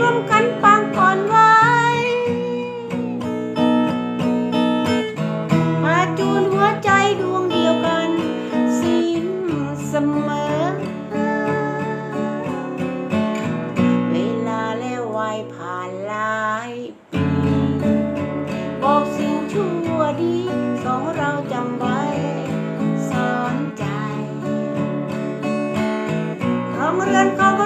ร่วมกันปางก่อนไว้มาจูนหัวใจดวงเดียวกันสิ้นเสมอ เวลาและวัยผ่านหลายปีบอกสิ่งชั่วดีสองเราจำไว้สอนใจ ของเรือนของ